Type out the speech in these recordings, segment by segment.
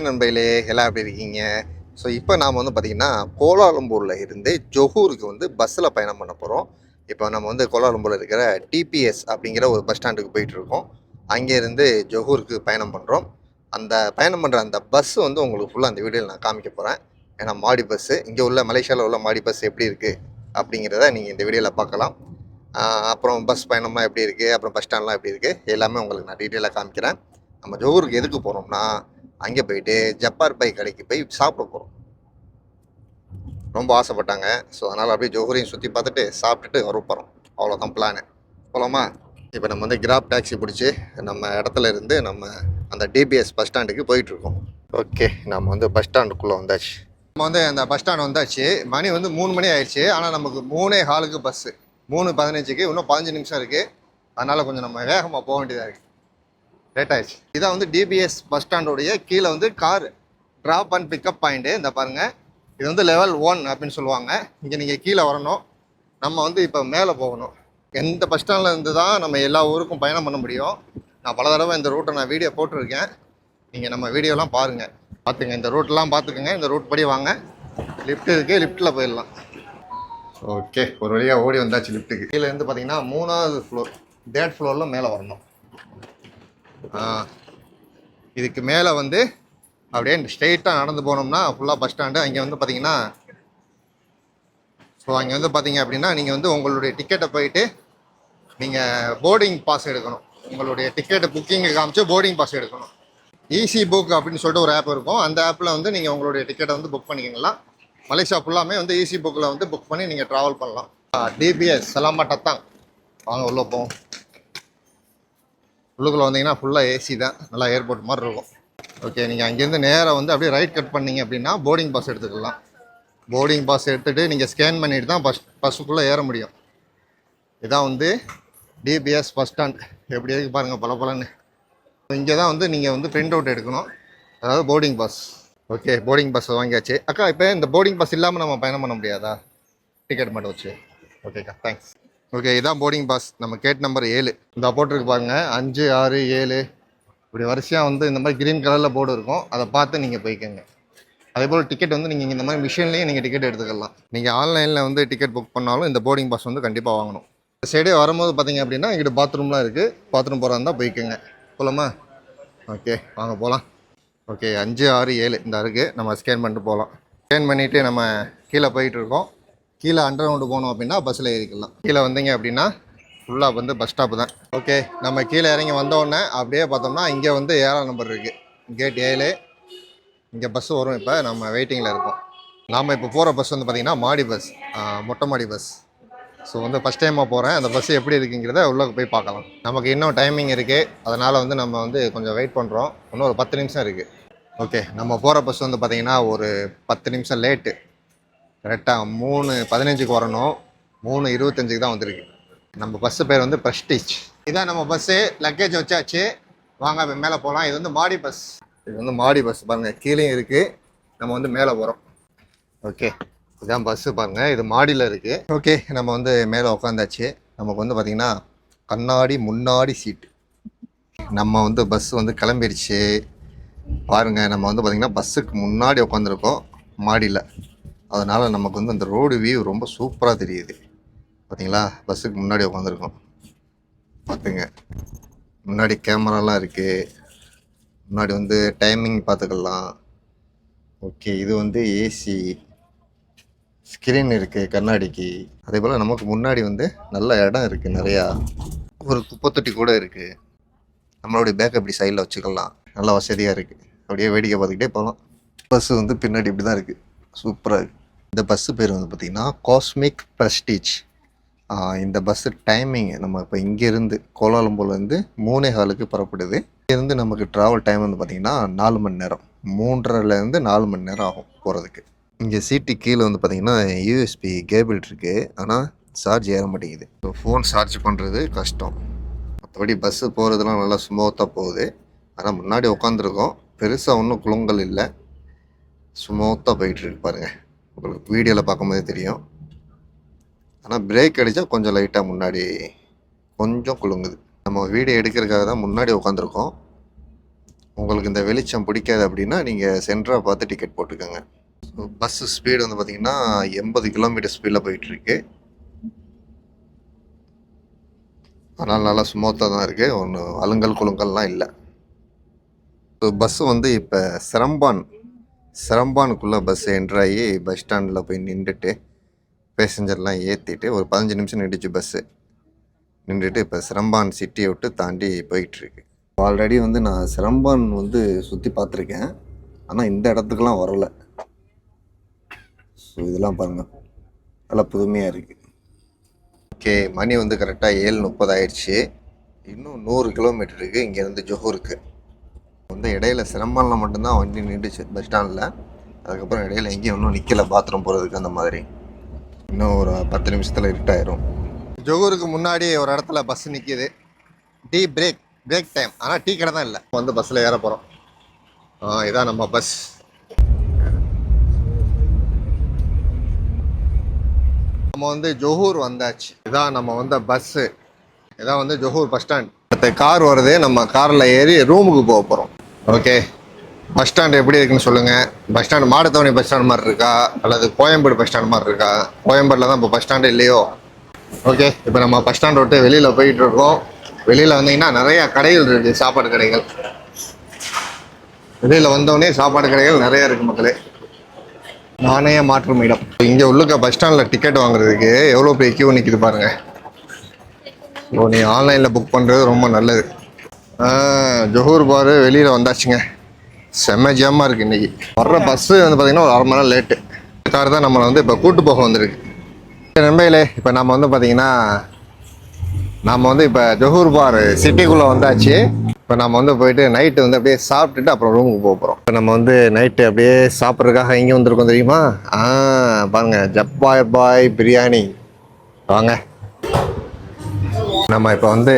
Hi நண்பர்களே எல்லாம் எப்படி இருக்கீங்க? ஸோ இப்போ நாம் வந்து பார்த்திங்கன்னா கோலாலம்பூரில் இருந்து ஜொஹூருக்கு வந்து பஸ்ஸில் பயணம் பண்ண போகிறோம் இப்போ நம்ம வந்து கோலாலம்பூரில் இருக்கிற டிபிஎஸ் அப்படிங்கிற ஒரு பஸ் ஸ்டாண்டுக்கு போயிட்டுருக்கோம் அங்கேருந்து ஜொஹூருக்கு பயணம் பண்ணுறோம் அந்த பயணம் பண்ணுற அந்த பஸ் வந்து உங்களுக்கு ஃபுல்லாக அந்த வீடியோவில் நான் காமிக்க போகிறேன் ஏன்னா மாடி பஸ்ஸு இங்கே உள்ள மலேசியாவில் உள்ள மாடி பஸ் எப்படி இருக்குது அப்படிங்கிறத நீங்கள் இந்த வீடியோவில் பார்க்கலாம். அப்புறம் பஸ் பயணம்லாம் எப்படி இருக்குது அப்புறம் பஸ் ஸ்டாண்ட்லாம் எப்படி இருக்குது எல்லாமே உங்களுக்கு நான் டீட்டெயிலாக காமிக்கிறேன். நம்ம ஜோகூருக்கு எதுக்கு போகிறோம்னா அங்கே போயிட்டு ஜப்பார் பை கடைக்கு போய் சாப்பிட போகிறோம் ரொம்ப ஆசைப்பட்டாங்க. ஸோ அதனால் அப்படியே ஜோஹரையும் சுற்றி பார்த்துட்டு சாப்பிட்டுட்டு வர போகிறோம் அவ்வளோதான் பிளானு போகலாமா இப்போ நம்ம வந்து கிராப் டாக்ஸி பிடிச்சி நம்ம இடத்துல இருந்து நம்ம அந்த டிபிஎஸ் பஸ் ஸ்டாண்டுக்கு போயிட்டுருக்கோம் ஓகே நம்ம வந்து பஸ் ஸ்டாண்டுக்குள்ளே வந்தாச்சு. நம்ம வந்து அந்த பஸ் ஸ்டாண்ட் வந்தாச்சு. மணி வந்து மூணு மணி ஆயிடுச்சு. ஆனால் நமக்கு மூணே ஹாலுக்கு பஸ்ஸு மூணு பதினஞ்சுக்கு இன்னும் பதினஞ்சு நிமிஷம் இருக்குது அதனால் கொஞ்சம் நம்ம வேகமாக போக வேண்டியதாக இருக்குது லேட் ஆயிடுச்சு இதான் வந்து டிபிஎஸ் பஸ் ஸ்டாண்டோடைய கீழே வந்து car drop and pickup point இந்த பாருங்கள் இது வந்து லெவல் ஒன் அப்படின்னு சொல்லுவாங்க. இங்கே நீங்கள் கீழே வரணும். நம்ம வந்து இப்போ மேலே போகணும். எந்த பஸ் ஸ்டாண்டில் இருந்து தான் நம்ம எல்லா ஊருக்கும் பயணம் பண்ண முடியும். நான் பல தடவை இந்த ரூட்டை நான் வீடியோ போட்டிருக்கேன். நீங்கள் நம்ம வீடியோலாம் பாருங்கள் பார்த்துங்க இந்த ரூட்லாம் பார்த்துக்குங்க இந்த ரூட் படி வாங்க. லிஃப்ட் இருக்குது லிஃப்ட்டில் போயிடலாம். ஓகே ஒரு வழியாக ஓடி வந்தாச்சு லிஃப்ட்டுக்கு கீழே இருந்து பார்த்தீங்கன்னா மூணாவது ஃப்ளோர் தேர்ட் ஃப்ளோரில் மேலே வரணும். இதுக்கு மேலே வந்து அப்படியே ஸ்ட்ரெயிட்டாக நடந்து போனோம்னா ஃபுல்லாக பஸ் ஸ்டாண்டு. அங்கே வந்து பார்த்தீங்கன்னா ஸோ அங்கே வந்து பார்த்தீங்க அப்படின்னா நீங்கள் வந்து உங்களுடைய டிக்கெட்டை போயிட்டு நீங்கள் போர்டிங் பாஸ் எடுக்கணும். உங்களுடைய டிக்கெட்டு புக்கிங்கை காமிச்சு போர்டிங் பாஸ் எடுக்கணும். ஈஸி புக் அப்படின்னு சொல்லிட்டு ஒரு ஆப் இருக்கும். அந்த ஆப்பில் வந்து நீங்கள் உங்களுடைய டிக்கெட்டை வந்து புக் பண்ணிக்கலாம் மலேசியா ஃபுல்லாமே வந்து ஈஸி புக்கில் வந்து புக் பண்ணி நீங்கள் ட்ராவல் பண்ணலாம். டிபிஎஸ் சலாமா டத்தாங் வாங்க உள்ளே போவோம். உள்ளுக்குள்ளே வந்தீங்கன்னா ஃபுல்லாக ஏசி தான். நல்லா ஏர்போர்ட் மாதிரி இருக்கும். ஓகே நீங்கள் அங்கேருந்து நேராக வந்து அப்படியே ரைட் கட் பண்ணீங்க அப்படின்னா போர்டிங் பாஸ் எடுத்துக்கலாம். போர்டிங் பாஸ் எடுத்துகிட்டு நீங்கள் ஸ்கேன் பண்ணிட்டு தான் பஸ் பஸ்ஸுக்குள்ளே ஏற முடியும். இதான் வந்து டிபிஎஸ் பஸ் ஸ்டாண்ட் எப்படி இருக்கு பாருங்கள் பல பலன்னு இங்கே தான் வந்து நீங்கள் வந்து பிரிண்ட் அவுட் எடுக்கணும். அதாவது boarding pass okay boarding pass வாங்கியாச்சு. அக்கா இப்போ இந்த போர்டிங் பாஸ் இல்லாமல் நம்ம பயணம் பண்ண முடியாதா? டிக்கெட் மட்டும் வச்சு. ஓகேக்கா தேங்க்ஸ் ஓகே இதான் போர்டிங் பாஸ் நம்ம கேட் நம்பர் ஏழு. இந்த போட்டிருக்கு பாருங்க. அஞ்சு ஆறு ஏழு. இப்படி வரிசையாக வந்து இந்த மாதிரி கிரீன் கலரில் போர்டு இருக்கும். அதை பார்த்து நீங்கள் போய்க்கோங்க. அதே போல் டிக்கெட் வந்து நீங்கள் இந்த மாதிரி மிஷின்லேயும் நீங்கள் டிக்கெட் எடுத்துக்கலாம். நீங்கள் ஆன்லைனில் வந்து டிக்கெட் புக் பண்ணாலும் இந்த போர்டிங் பாஸ் வந்து கண்டிப்பாக வாங்கணும். இந்த சைடே வரும்போது பார்த்தீங்க அப்படின்னா இங்கிட்ட பாத்ரூம்லாம் இருக்குது பாத்ரூம் போகிறா இருந்தால் போய்க்கோங்க. போகலாமா ஓகே வாங்க போகலாம் ஓகே அஞ்சு ஆறு ஏழு. இந்த இருக்குது நம்ம ஸ்கேன் பண்ணிட்டு போகலாம் ஸ்கேன் பண்ணிவிட்டு நம்ம கீழே போயிட்டுருக்கோம் கீழே அண்டர் கிரவுண்டு போனோம் அப்படின்னா பஸ்ஸில் ஏறிக்கலாம். கீழே வந்தீங்க அப்படின்னா ஃபுல்லாக வந்து பஸ் ஸ்டாப் தான். ஓகே நம்ம கீழே இறங்கி வந்தோடனே அப்படியே பார்த்தோம்னா இங்கே வந்து ஏழாம் நம்பர் இருக்குது கேட் ஏழு. இங்கே பஸ் வரும் இப்போ நம்ம வெயிட்டிங்கில் இருக்கோம் நாம் இப்போ போகிற பஸ் வந்து பார்த்திங்கன்னா மாடி பஸ் மொட்டை மாடி பஸ் ஸோ வந்து ஃபஸ்ட் டைமாக போகிறேன் அந்த பஸ் எப்படி இருக்குங்கிறத உள்ளே போய் பார்க்கலாம். நமக்கு இன்னும் டைமிங் இருக்குது அதனால் வந்து நம்ம வந்து கொஞ்சம் வெயிட் பண்ணுறோம் இன்னும் ஒரு பத்து நிமிஷம் இருக்குது ஓகே நம்ம போகிற பஸ் வந்து பார்த்திங்கன்னா ஒரு பத்து நிமிஷம் லேட்டு கரெக்டாக மூணு பதினஞ்சுக்கு வரணும். மூணு இருபத்தஞ்சுக்கு தான் வந்திருக்கு. நம்ம பஸ்ஸு பேர் வந்து ப்ரெஸ்டீஜ் இதான் நம்ம பஸ்ஸு லக்கேஜ் வச்சாச்சு. வாங்க மேலே போகலாம் இது வந்து மாடி பஸ் இது வந்து மாடி பஸ் பாருங்கள் கீழேயும் இருக்குது நம்ம வந்து மேலே போகிறோம் ஓகே இதான் பஸ்ஸு பாருங்கள் இது மாடியில் இருக்குது ஓகே நம்ம வந்து மேலே உட்காந்தாச்சு நமக்கு வந்து பார்த்திங்கன்னா கண்ணாடி முன்னாடி சீட்டு நம்ம வந்து பஸ் வந்து கிளம்பிருச்சு. பாருங்கள் நம்ம வந்து பார்த்திங்கன்னா பஸ்ஸுக்கு முன்னாடி உட்காந்துருக்கோம் மாடியில். அதனால் நமக்கு வந்து அந்த ரோடு வியூ ரொம்ப சூப்பராக தெரியுது. பார்த்தீங்களா பஸ்ஸுக்கு முன்னாடி உட்காந்துருக்கோம் பார்த்துங்க முன்னாடி கேமராலாம் இருக்குது முன்னாடி வந்து டைமிங் பார்த்துக்கலாம் ஓகே இது வந்து ஏசி ஸ்க்ரீன் இருக்குது கண்ணாடிக்கு. அதே போல் நமக்கு முன்னாடி வந்து நல்ல இடம் இருக்குது நிறையா. ஒரு குப்பைத்தொட்டி கூட இருக்குது நம்மளுடைய பேக் இப்படி சைடில் வச்சுக்கலாம். நல்லா வசதியாக இருக்குது அப்படியே வேடிக்கை பார்த்துக்கிட்டே போகலாம். பஸ்ஸு வந்து பின்னாடி இப்படி தான் இருக்குது சூப்பராக இருக்குது இந்த பஸ்ஸு பேர் வந்து பார்த்திங்கன்னா காஸ்மிக் ப்ரெஸ்டீஜ் இந்த பஸ்ஸு டைமிங் நம்ம இப்போ இங்கேருந்து கோலாலம்பூர்லேருந்து மூணே ஹாலுக்கு புறப்படுது. இங்கேருந்து நமக்கு ட்ராவல் டைம் வந்து பார்த்திங்கன்னா நாலு மணி நேரம். மூன்றரைலேருந்து நாலு மணி நேரம் ஆகும் போகிறதுக்கு இங்கே சீட்டு கீழே வந்து பார்த்திங்கன்னா யூஎஸ்பி கேபிள் இருக்குது ஆனால் சார்ஜ் ஏற மாட்டேங்குது. ஸோ ஃபோன் சார்ஜ் பண்ணுறது கஷ்டம். மற்றபடி பஸ்ஸு போகிறதுலாம் நல்லா ஸ்மூத்தாக போகுது. ஆனால் முன்னாடி உட்காந்துருக்கோம் பெருசாக ஒன்றும் குளங்கள் இல்லை. ஸ்மூத்தாக போயிட்டுருக்கு பாருங்கள் உங்களுக்கு வீடியோவில் பார்க்கும்போதே தெரியும். ஆனால் பிரேக் அடித்தா கொஞ்சம் லைட்டாக முன்னாடி கொஞ்சம் குலுங்குது. நம்ம வீடியோ எடுக்கிறதுக்காக தான் முன்னாடி உட்காந்துருக்கோம் உங்களுக்கு இந்த வெளிச்சம் பிடிக்காது அப்படின்னா நீங்கள் சென்டராக பார்த்து டிக்கெட் போட்டுக்கோங்க. பஸ்ஸு ஸ்பீடு வந்து பார்த்திங்கன்னா எண்பது கிலோமீட்டர் ஸ்பீடில் போயிட்டுருக்கு அதனால் நல்லா ஸ்மூத்தாக தான் இருக்குது ஒன்றும் அலுங்கல் குலுங்கல்லாம் இல்லை. பஸ்ஸு வந்து இப்போ சிரம்பான் சிரம்பானுக்குள்ளே பஸ் என்ட்ராகி பஸ் ஸ்டாண்டில் போய் நின்றுட்டு பேசஞ்சர்லாம் ஏற்றிட்டு ஒரு பதினஞ்சு நிமிஷம் நின்றுச்சு பஸ்ஸு நின்றுட்டு இப்போ சிரம்பான் சிட்டியை விட்டு தாண்டி போயிட்டுருக்கு. ஆல்ரெடி வந்து நான் சிரம்பான் வந்து சுற்றி பார்த்துருக்கேன். ஆனால் இந்த இடத்துக்குலாம் வரல. ஸோ இதெல்லாம் பாருங்கள் நல்லா புதுமையாக இருக்குது ஓகே மணி வந்து கரெக்டாக ஏழு முப்பது ஆயிடுச்சு. இன்னும் நூறு கிலோமீட்டர் இருக்குது இங்கேருந்து ஜொஹூருக்கு வந்து இடையில சிரம்பானில் மட்டும்தான் வண்டி நின்றுச்சு பஸ் ஸ்டாண்டில் அதுக்கப்புறம் இடையில எங்கேயும் இன்னும் நிற்கல பாத்ரூம் போகிறதுக்கு அந்த மாதிரி. இன்னும் ஒரு பத்து நிமிஷத்தில் இருட்டாயிரும் ஜொகூருக்கு முன்னாடி ஒரு இடத்துல பஸ் நிற்கிது டீ பிரேக் பிரேக் டைம் ஆனால் டீ கடை தான் இல்லை. வந்து பஸ்ஸில் ஏற போகிறோம் இதான் நம்ம பஸ் நம்ம வந்து ஜொஹூர் வந்தாச்சு. இதான் நம்ம வந்த பஸ்ஸு இதான் வந்து ஜொஹூர் பஸ் ஸ்டாண்ட் அடுத்த கார் வருது. நம்ம காரில் ஏறி ரூமுக்கு போக போகிறோம் ஓகே. பஸ் ஸ்டாண்ட் எப்படி இருக்குன்னு சொல்லுங்கள் பஸ் ஸ்டாண்ட் மாடத்தவணி பஸ் ஸ்டாண்ட் மாதிரி இருக்கா? அல்லது கோயம்பேடு பஸ் ஸ்டாண்ட் மாதிரி இருக்கா? கோயம்பேடில் தான் இப்போ பஸ் ஸ்டாண்டே இல்லையோ? ஓகே. இப்போ நம்ம பஸ் ஸ்டாண்ட் விட்டு வெளியில் போயிட்டு இருக்கோம். வெளியில் வந்தீங்கன்னா நிறைய கடைகள் இருக்குது சாப்பாடு கடைகள். வெளியில் வந்தோடனே சாப்பாடு கடைகள் நிறைய இருக்குது மக்களே. நாணய மாற்றும் இடம். இங்கே உள்ளுக்க பஸ் ஸ்டாண்டில் டிக்கெட் வாங்குறதுக்கு எவ்வளோ பெரிய கியூ நிற்கிது பாருங்க. இப்போ நீ ஆன்லைனில் புக் பண்ணுறது ரொம்ப நல்லது. ஜொஹூர் பாரு வெளியில் வந்தாச்சுங்க. செம்ம ஜாமாக இருக்குது இன்றைக்கி வர்ற பஸ்ஸு வந்து பார்த்திங்கன்னா ஒரு அரை மணி நேரம் லேட்டு கார் தான் நம்மளை வந்து இப்போ கூட்டு போக வந்திருக்கு. நண்பர்களே இப்போ நம்ம வந்து பார்த்திங்கன்னா நம்ம வந்து இப்போ ஜொஹூர் பார் சிட்டிக்குள்ளே வந்தாச்சு. இப்போ நம்ம வந்து போயிட்டு நைட்டு வந்து அப்படியே சாப்பிட்டுட்டு அப்புறம் ரூமுக்கு போக போகிறோம் இப்போ நம்ம வந்து நைட்டு அப்படியே சாப்பிட்றதுக்காக எங்கே வந்திருக்கோம் தெரியுமா? ஆ பாருங்கள் ஜப்பாய் பாய் பிரியாணி. வாங்க. நம்ம இப்போ வந்து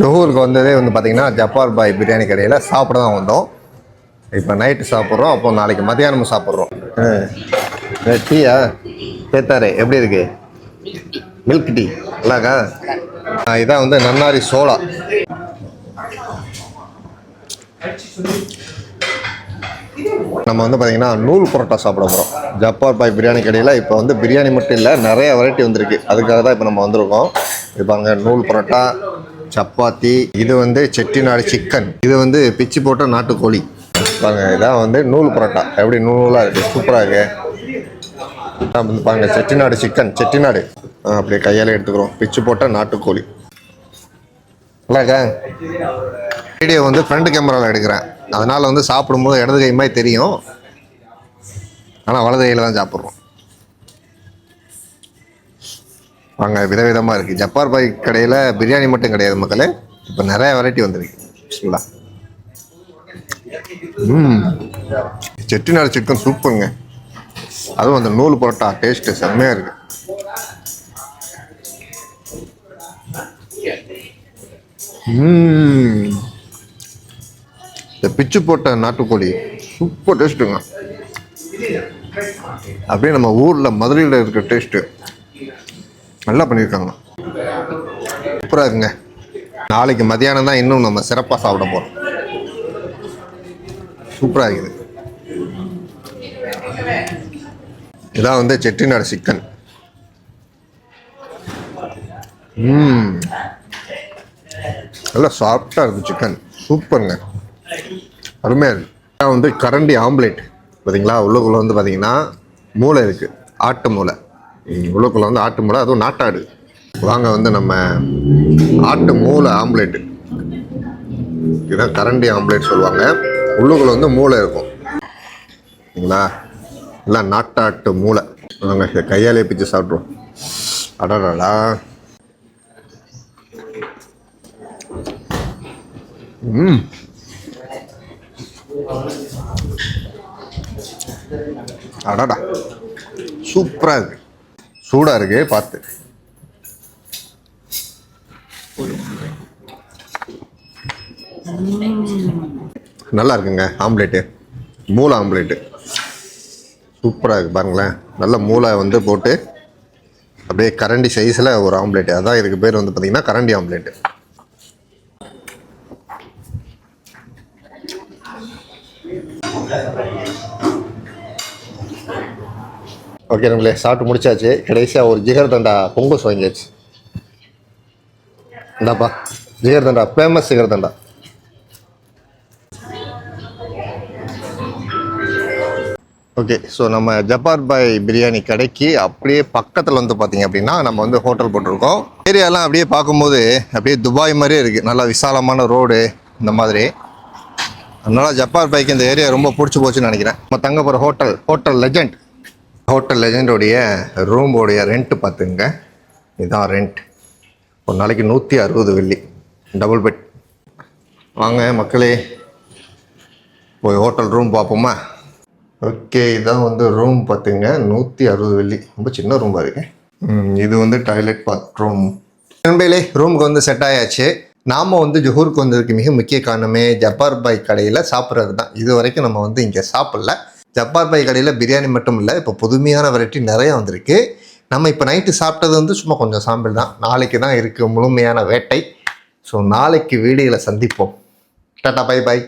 ஜொஹூருக்கு வந்ததே வந்து பார்த்திங்கன்னா ஜப்பார் பாய் பிரியாணி கடையில் சாப்பிட தான் வந்தோம். இப்போ நைட்டு சாப்பிட்றோம் அப்போ நாளைக்கு மத்தியானம் சாப்பிட்றோம். டீயா? பேத்தாரே எப்படி இருக்கு? மில்க் டீ நல்லாக்கா இதான் வந்து நன்னாரி சோளா. நம்ம வந்து பார்த்தீங்கன்னா நூல் புரோட்டா சாப்பிட போகிறோம் ஜப்பார் பாய் பிரியாணி கடையில் இப்போ வந்து பிரியாணி மட்டும் இல்லை நிறைய வெரைட்டி வந்திருக்கு. அதுக்காக தான் இப்போ நம்ம வந்திருக்கோம். இப்போ அங்கே நூல் புரோட்டா. சப்பாத்தி இது வந்து செட்டிநாடு சிக்கன் இது வந்து பிச்சு போட்ட நாட்டுக்கோழி. பாருங்க இதான் வந்து நூல் பரோட்டா. எப்படி நூலாக இருக்குது சூப்பராக இருக்கு. வந்து பாருங்க செட்டிநாடு சிக்கன் செட்டிநாடு. அப்படியே கையால் எடுத்துக்கிறோம். பிச்சு போட்ட நாட்டுக்கோழி. நல்லாக்கா வீடியோ வந்து ஃப்ரண்ட் கேமராவில் எடுக்கிறேன். அதனால் வந்து சாப்பிடும்போது இடது கை மாதிரி தெரியும். ஆனால் வலது கையில் தான் சாப்பிட்றோம். வாங்க விதவிதமாக இருக்குது ஜப்பார் பாய் கடையில் பிரியாணி மட்டும் கிடையாது மக்களே. இப்போ நிறைய வெரைட்டி வந்திருக்கு. பிஸ்மில்லா ம். செட்டிநாடு சிக்கன் சூப்பருங்க. அதுவும் அந்த நூல் பரோட்டா டேஸ்ட்டு செம்மையாக இருக்குது இந்த பிச்சு போட்ட நாட்டுக்கோழி சூப்பர் டேஸ்ட்டுங்க அப்படியே நம்ம ஊரில் மதுரையில் இருக்கிற டேஸ்ட்டு நல்லா பண்ணியிருக்காங்க சூப்பராக இருக்குங்க. நாளைக்கு மதியானம் தான் இன்னும் நம்ம சிறப்பாக சாப்பிட போகிறோம் சூப்பராக இருக்குது. இதான் வந்து செட்டிநாடு சிக்கன். ம். நல்லா சாஃப்டாக இருக்குது சிக்கன். சூப்பருங்க. அருமையாக இருக்குது இதான் வந்து கரண்டி ஆம்லேட் பார்த்தீங்களா உள்ளுக்குள்ளே வந்து பார்த்தீங்கன்னா மூளை இருக்குது ஆட்டு மூளை. உள்ளுக்குள்ளே வந்து ஆட்டு மூளை அதுவும் நாட்டாடு. வாங்க வந்து நம்ம ஆட்டு மூளை ஆம்லேட்டு. இதுதான் கரண்டி ஆம்லேட் சொல்லுவாங்க. உள்ளுக்குள்ளே வந்து மூளை இருக்கும். சரிங்களா? எல்லாம் நாட்டாட்டு மூளை. நாங்கள் கையாலே பிச்சு சாப்பிட்ருவோம் அடடா ம். அடடா. சூப்பராக இருக்கு. சூடாக இருக்கு பார்த்து. நல்லா இருக்குங்க ஆம்லேட்டு. மூளை ஆம்லேட்டு. சூப்பராக இருக்குது பாருங்களேன். நல்ல மூளை வந்து போட்டு அப்படியே கரண்டி சைஸில் ஒரு ஆம்லேட்டு. அதான் இதுக்கு பேர் வந்து பார்த்திங்கன்னா கரண்டி ஆம்லேட்டு. ஓகே நம்மளே சாப்பிட்டு முடிச்சாச்சு. கடைசியாக ஒரு ஜிகர் தண்டா பொங்கல் வாங்கியாச்சு. இந்தாப்பா jigar thanda famous jigar thanda. Okay so நம்ம ஜப்பார் பாய் பிரியாணி கடைக்கு அப்படியே பக்கத்தில் வந்து பார்த்தீங்க அப்படின்னா நம்ம வந்து ஹோட்டல் போட்டிருக்கோம். ஏரியாலாம் அப்படியே பார்க்கும்போது அப்படியே துபாய் மாதிரியே இருக்குது நல்லா விசாலமான ரோடு இந்த மாதிரி. அதனால் ஜப்பார் பாய்க்கு இந்த ஏரியா ரொம்ப பிடிச்சி போச்சுன்னு நினைக்கிறேன். நம்ம தங்க போகிற ஹோட்டல் ஹோட்டல் லெஜண்ட் ஹோட்டல் லெஜண்டோடைய ரூமோடைய ரெண்ட்டு பார்த்துங்க. இதுதான் ரெண்ட். ஒரு நாளைக்கு நூற்றி அறுபது வெள்ளி. Double bed. வாங்க மக்களே போய் ஹோட்டல் ரூம் பார்ப்போமா? ஓகே இதான் வந்து ரூம் பார்த்துங்க. நூற்றி அறுபது வெள்ளி. ரொம்ப சின்ன ரூமாக இருக்கு இது வந்து டாய்லெட் பாத்ரூம். நண்பையிலே ரூமுக்கு வந்து செட் ஆயாச்சு. நாம் வந்து ஜொஹூருக்கு வந்ததுக்கு மிக முக்கிய காரணமே ஜப்பார் பாய் கடையில் சாப்பிட்றது தான் இது வரைக்கும் நம்ம வந்து இங்கே சாப்பிடல. ஜப்பார் கடையில் பிரியாணி மட்டும் இல்லை இப்போ புதுமையான வெரைட்டி நிறைய வந்திருக்கு. நம்ம இப்போ நைட்டு சாப்பிட்டது வந்து சும்மா கொஞ்சம் சாம்பிள் தான். நாளைக்கு தான் இருக்குது முழுமையான வேட்டை. ஸோ நாளைக்கு வீடியோவில் சந்திப்போம். Tata bye by